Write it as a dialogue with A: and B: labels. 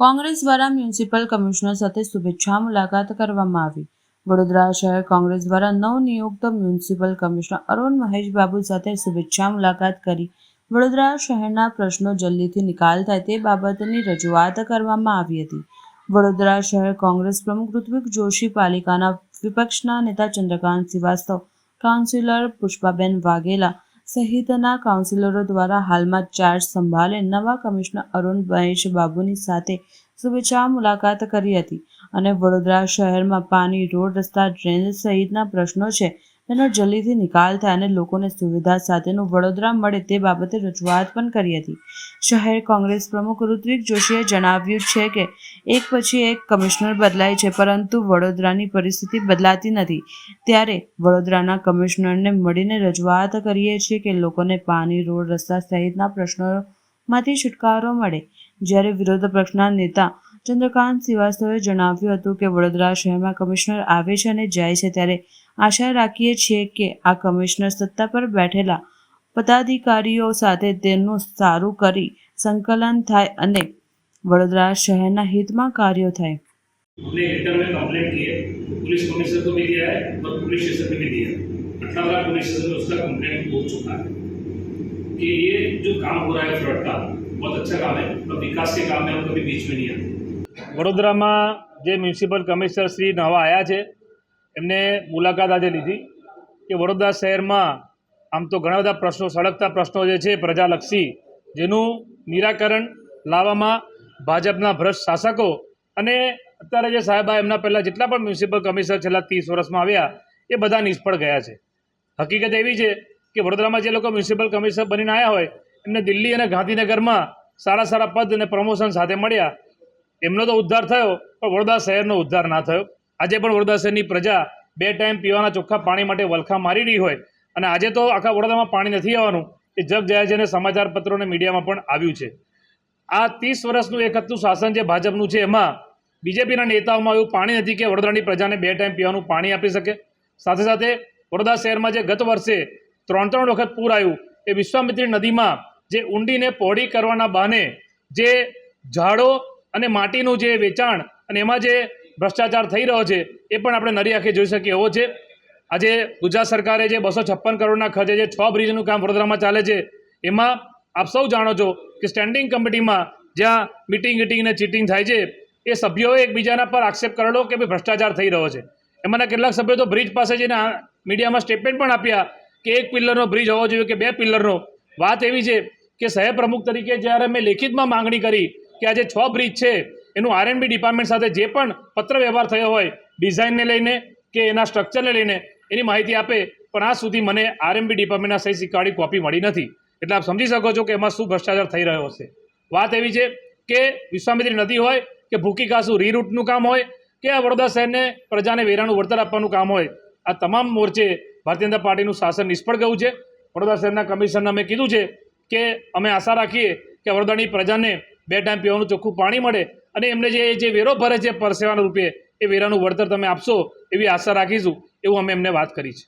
A: કોંગ્રેસ દ્વારા municipal commissioner સાથે શુભેચ્છા મુલાકાત કરવામાં આવી. વડોદરા શહેર કોંગ્રેસ દ્વારા નવનિયુક્ત મ્યુનિસિપલ કમિશનર અરુણ મહેશ બાબુ સાથે શુભેચ્છા મુલાકાત કરી વડોદરા શહેરના પ્રશ્નો જલ્દીથી નિકાલ થાય તે બાબતની રજૂઆત કરવામાં આવી હતી. વડોદરા શહેર કોંગ્રેસ પ્રમુખ ઋત્વિક જોશી પાલિકાના વિપક્ષના નેતા ચંદ્રકાંત શ્રીવાસ્તવ, કાઉન્સિલર પુષ્પાબેન વાઘેલા સહિતના કાઉન્સિલરો દ્વારા હાલમાં ચાર્જ સંભાળે નવા કમિશનર અરુણ મહેશ બાબુની સાથે શુભેચ્છા મુલાકાત કરી હતી. અને વડોદરા શહેરમાં પાણી રોડ રસ્તા ડ્રેનેજ સહિતના પ્રશ્નો છે. તેનો જલ્દીથી નિકાલ થાય અને લોકોને સુવિધા સાથેનું વડોદરા મળે તે બાબતે રજૂઆત પણ કરી હતી. શહેર કોંગ્રેસ પ્રમુખ ઋત્વિક જોશીએ જણાવ્યું છે કે, એક પછી એક કમિશનર બદલાય છે, પરંતુ વડોદરાની પરિસ્થિતિ બદલાતી નથી. ત્યારે વડોદરાના કમિશનરને મળીને રજૂઆત કરીએ છીએ કે લોકોને પાણી, રોડ, રસ્તા સહિતના પ્રશ્નોમાંથી છુટકારો મળે. જ્યારે વિરોધ પક્ષના નેતા ચંદ્રકાંત શ્રીવાસ્તવે જણાવ્યું હતું કે વડોદરા શહેરમાં કમિશનર આવે છે અને જાય છે ત્યારે આશા રાખીએ છીએ કે આ કમિશનર સત્તા પર બેઠેલા પદાધિકારીઓ સાથે તેનું સારું કરી સંકલન થાય અને વડોદરા શહેરના હિતમાં કાર્યો થાય
B: हमने रिटर्न में कंप्लेंट की है पुलिस कमिश्नर को भी दिया है और पुलिस स्टेशन पे भी दिया है अठारह बार पुलिस स्टेशन में उसका कंप्लेंट हो चुका है कि ये जो काम हो रहा है फ्लड का बहुत अच्छा काम है और विकास के काम में हम कभी बीच में नहीं आते
C: વડોદરામાં જે મ્યુનિસિપલ કમિશનર શ્રી નવા આવ્યા છે, એમને મુલાકાત આજે લીધી કે વડોદરા શહેરમાં આમ તો ઘણા બધા પ્રશ્નો, સળગતા પ્રશ્નો જે છે પ્રજાલક્ષી, જેનું નિરાકરણ લાવવામાં ભાજપના ભ્રષ્ટ શાસકો અને અત્યારે જે સાહેબા એમના પહેલાં જેટલા પણ મ્યુનિસિપલ કમિશનર છેલ્લા ત્રીસ વર્ષમાં આવ્યા, એ બધા નિષ્ફળ ગયા છે. હકીકત એવી છે કે વડોદરામાં જે લોકો મ્યુનિસિપલ કમિશનર બનીને આવ્યા હોય, એમને દિલ્હી અને ગાંધીનગરમાં સારા સારા પદ અને પ્રમોશન સાથે મળ્યા એમનો તો ઉદ્ધાર થયો, પણ વડોદરા શહેરનો ઉદ્ધાર ના થયો. આજે પણ વડોદરા શહેરની પ્રજા બે ટાઈમ પીવાના ચોખ્ખા પાણી માટે વલખા મારી રહી હોય. અને આજે તો આખા વડોદરામાં પાણી નથી આવવાનું, એ જગ જાય છે અને સમાચાર પત્રો અને મીડિયામાં પણ આવ્યું છે. આ ત્રીસ વર્ષનું એક હતું શાસન જે ભાજપનું છે, એમાં બીજેપીના નેતાઓમાં એવું પાણી નથી કે વડોદરાની પ્રજાને બે ટાઈમ પીવાનું પાણી આપી શકે. સાથે સાથે વડોદરા શહેરમાં જે ગત વર્ષે ત્રણ ત્રણ વખત પૂર આવ્યું, એ વિશ્વામિત્રી નદીમાં જે ઊંડીને પહોળી કરવાના બહાને જે ઝાડો અને માટીનું જે વેચાણ અને એમાં જે ભ્રષ્ટાચાર થઈ રહ્યો છે, એ પણ આપણે નરી આંખે જોઈ શકીએ. એવો છે, આજે ગુજરાત સરકારે જે બસો છપ્પન કરોડના ખર્ચે જે છ બ્રિજનું કામ વડોદરામાં ચાલે છે, એમાં આપ સૌ જાણો છો કે સ્ટેન્ડિંગ કમિટીમાં જ્યાં મિટિંગ ગીટિંગ ને ચીટિંગ થાય છે, એ સભ્યોએ એકબીજાના પર આક્ષેપ કરેલો કે ભાઈ ભ્રષ્ટાચાર થઈ રહ્યો છે. એમાંના કેટલાક સભ્યો તો બ્રિજ પાસે જઈને મીડિયામાં સ્ટેટમેન્ટ પણ આપ્યા કે એક પિલ્લરનો બ્રિજ હોવો જોઈએ કે બે પિલ્લરનો. વાત એવી છે કે શહેર પ્રમુખ તરીકે જ્યારે મેં લેખિતમાં માંગણી કરી કે આ જે છ બ્રિજ છે. એનું આરએનબી ડિપાર્ટમેન્ટ સાથે જે પણ પત્ર વ્યવહાર થયો હોય ડિઝાઇનને લઈને કે એના સ્ટ્રક્ચરને લઈને, એની માહિતી આપે. પણ આ સુધી મને આરએમબી ડિપાર્ટમેન્ટના સહી સિક્કાવાળી કોપી મળી નથી. એટલે આપ સમજી શકો છો કે એમાં શું ભ્રષ્ટાચાર થઈ રહ્યો હશે વાત એવી છે કે વિશ્વામિત્રી નદી હોય, કે ભૂકી કાસુ રીરૂટનું કામ હોય, કે આ વડોદરા શહેરને પ્રજાને વેરાનું વળતર આપવાનું કામ હોય, આ તમામ મોરચે ભારતીય જનતા પાર્ટીનું શાસન નિષ્ફળ ગયું છે. વડોદરા શહેરના કમિશનરને અમે કીધું છે કે અમે આશા રાખીએ કે વડોદરાની પ્રજાને બે ટાઈમ પીવાનું ચોખ્ખું પાણી મળે અને એમને જે જે વેરો ભરે છે પરસેવાના રૂપે, એ વેરાનું વળતર તમે આપશો એવી આશા રાખીશું, એવું અમે એમને વાત કરી છે.